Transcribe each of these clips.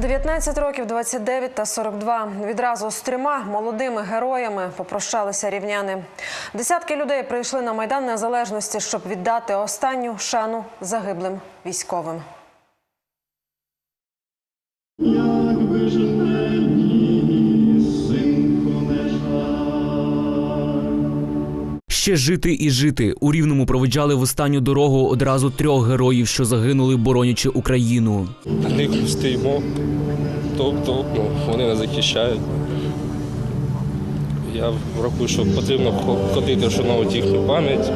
19 років, 29 та 42. Відразу з трьома молодими героями попрощалися рівняни. Десятки людей прийшли на майдан незалежності, щоб віддати останню шану загиблим військовим. Якби ж мені, синку, не жаль. Ще жити і жити. У Рівному проведжали в останню дорогу одразу трьох героїв, що загинули, боронячи Україну. На них стоїмо, тобто ну, вони нас захищають. Я врахую, що потрібно ходити, вшановувати їхню пам'ять,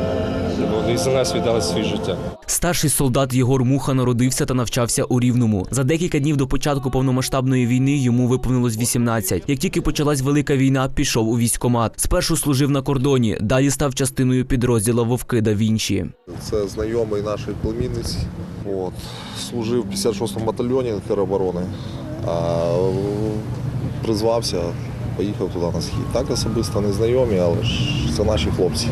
вони за нас віддали своє життя. Старший солдат Єгор Муха народився та навчався у Рівному. За декілька днів до початку повномасштабної війни йому виповнилось 18. Як тільки почалась велика війна, пішов у військкомат. Спершу служив на кордоні, далі став частиною підрозділа Вовки да Вінчі. Це знайомий нашої племінниці. От. Служив в 56-му батальйоні тероборони, а призвався, поїхав туди на схід. Так особисто не знайомі, але ж це наші хлопці.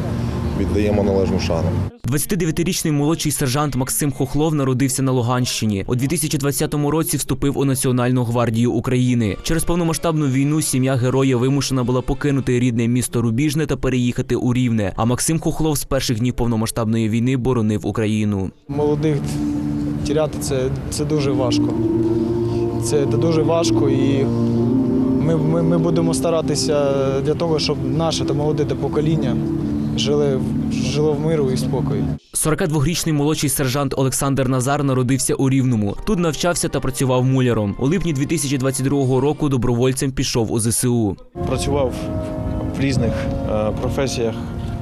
Віддаємо належну шану. 29-річний молодший сержант Максим Хохлов народився на Луганщині. У 2020 році вступив у Національну гвардію України. Через повномасштабну війну сім'я героя вимушена була покинути рідне місто Рубіжне та переїхати у Рівне. А Максим Хохлов з перших днів повномасштабної війни боронив Україну. молодих тіряти це, це дуже важко. Це, це дуже важко і ми, ми, ми будемо старатися для того, щоб наше та молоде та покоління жили, в- жило в миру і спокої. 42-річний молодший сержант Олександр Назар народився у Рівному. Тут навчався та працював муляром. У липні 2022 року добровольцем пішов у ЗСУ. Працював в різних е, професіях,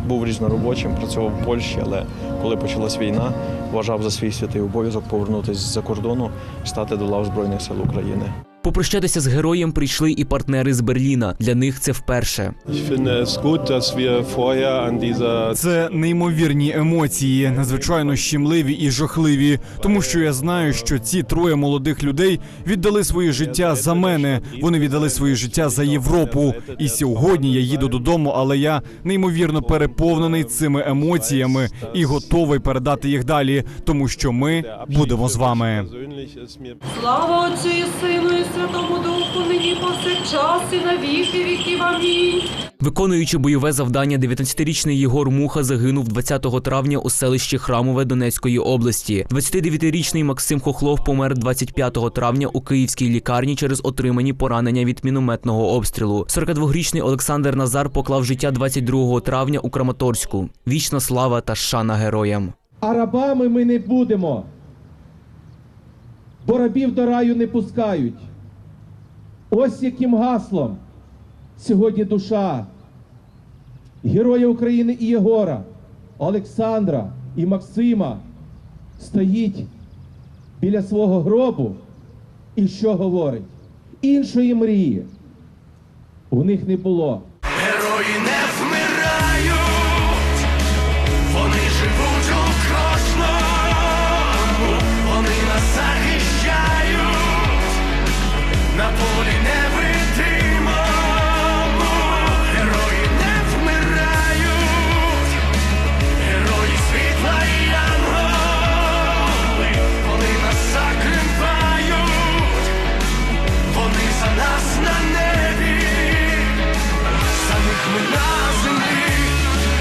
був різноробочим, працював в Польщі, але коли почалась війна, вважав за свій святий обов'язок повернутися з-за кордону, стати до лав Збройних сил України. Попрощатися з героєм прийшли і партнери з Берліна. Для них це вперше. Це неймовірні емоції, надзвичайно щемливі і жахливі, тому що я знаю, що ці троє молодих людей віддали своє життя за мене. Вони віддали своє життя за Європу. І сьогодні я їду додому, але я неймовірно переповнений цими емоціями і готовий передати їх далі, тому що ми будемо з вами. Слава Отцю і Сину, і Святому Духу, нині повсякчас і на віки віків. Амінь. Виконуючи бойове завдання, 19-річний Єгор Муха загинув 20 травня у селищі Храмове Донецької області. 29-річний Максим Хохлов помер 25 травня у київській лікарні через отримані поранення від мінометного обстрілу. 42-річний Олександр Назар поклав життя 22 травня у Краматорську. Вічна слава та шана героям. А рабами ми не будемо. Бо рабів до раю не пускають. Ось яким гаслом сьогодні душа Героя України і Єгора, Олександра і Максима стоїть біля свого гробу і що говорить? Іншої мрії у них не було. Герої не